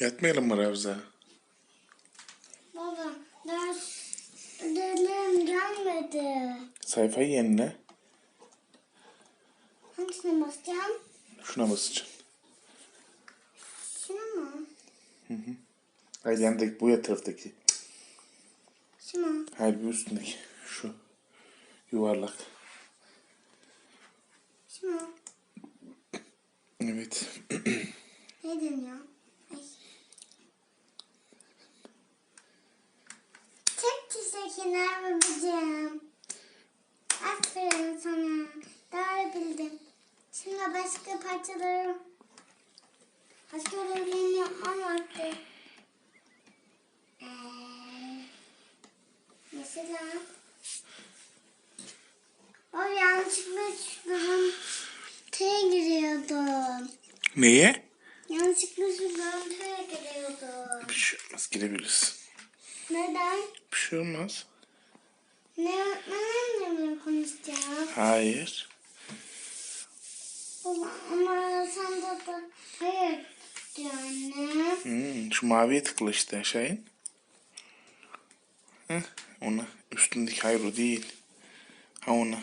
Yatmayalım mı Ravza? Baba ders ödevlerim gelmedi. Sayfayı yenile. Hangisine basacağım? Şuna basacaksın. Şuna mı? Hayır yandaki bu ya taraftaki. Şuna? Hayır bir üstündeki. Şu. Yuvarlak. Şuna? Evet. Ne deniyor? Ay. Çok teşekkürler babacığım. Aferin sana. Doğru bildin. Şimdi başka parçaları başka ödevlerini yapmam vakti. Ee, mesela o yanlışlıkla şu görüntüye giriyordum. Neye? Yanlışlıkla şu görüntüye giriyordum. Bir şey olmaz. Girebiliriz. Neden? Bir şey olmaz. Ne öğretmenimle mi konuşacağım? Hayır. Baba ama sen de da hayır diyor anne. Hmm, şu maviye tıkla işte aşağı in. Heh, ona. Üstündeki hayır o değil. Ha ona.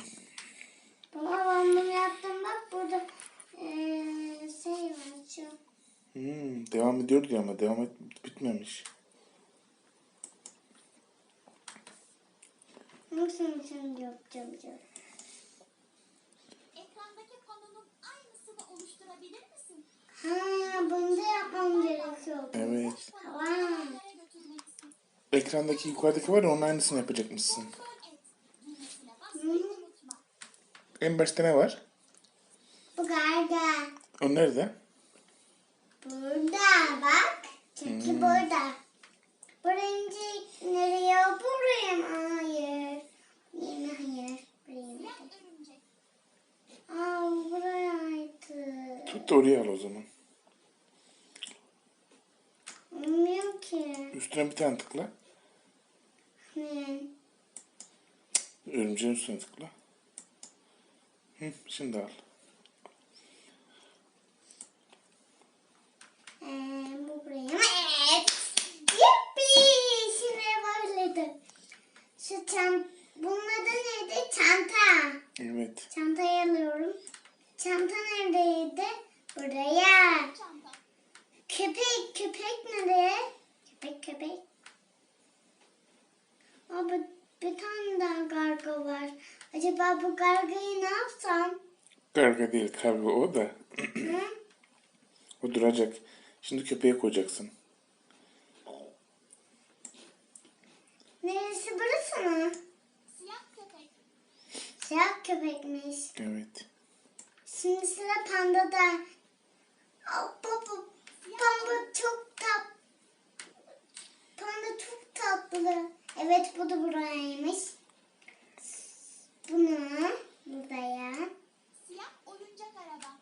Baba ben bunu yaptım bak burada eee şey var şu. Hmm, devam ediyor diyor ama devam et, bitmemiş. Nasıl şimdi yapacağım diyor. Ekrandaki panonun aynısını oluşturabilir misin? Ha bunu da yapmam gerekiyor. Evet. Tamam. Ekrandaki yukarıdaki var ya onun aynısını yapacakmışsın. Unutma. En başta ne var? Bu garga. O nerede? Burada bak. Çünkü burada. Birinci nereye? Buraya mı? Hayır. Yine hayır. Buraya mı? Siyah örümcek. Aa burayaydı. Tut da oraya al o zaman. Bilmiyorum ki. Üstüne bir tane tıkla. Ne? Örümceğin üstüne tıkla. Hı, şimdi al. Ee, bu buraya mı? Evet. Yuppi. Şuraya bağladım. Şu çant... Bunun adı neydi? Çanta. Evet. Çantayı alıyorum. Çanta neredeydi? Buraya. Köpek, köpek nereye? Köpek, köpek. Aa, bir, bir tane daha karga var. Acaba bu kargayı ne yapsam? Karga değil karga o da. Hı? O duracak. Şimdi köpeğe koyacaksın. Neresi burası mı? Siyah köpek. Siyah köpekmiş. Evet. Şimdi sıra pandada. Baba, panda çok tat. Panda çok tatlı. Evet bu da burayaymış. Bunu buraya. Siyah oyuncak araba.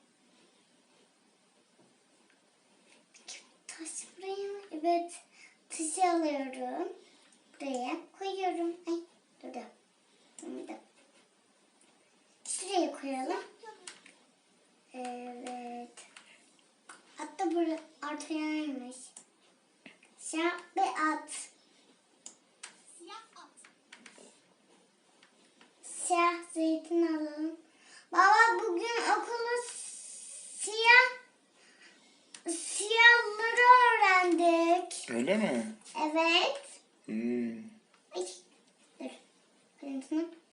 Taş buraya mı? Evet. Taşı alıyorum. Buraya koyuyorum. Ay dur da. Bunu da. Şuraya koyalım. atlarmış. Siyah bir at. Siyah at. Siyah zeytin alalım. Baba bugün okulu siyah siyahları öğrendik. Öyle mi? Evet. Hmm. Ay, dur. Kırmızı.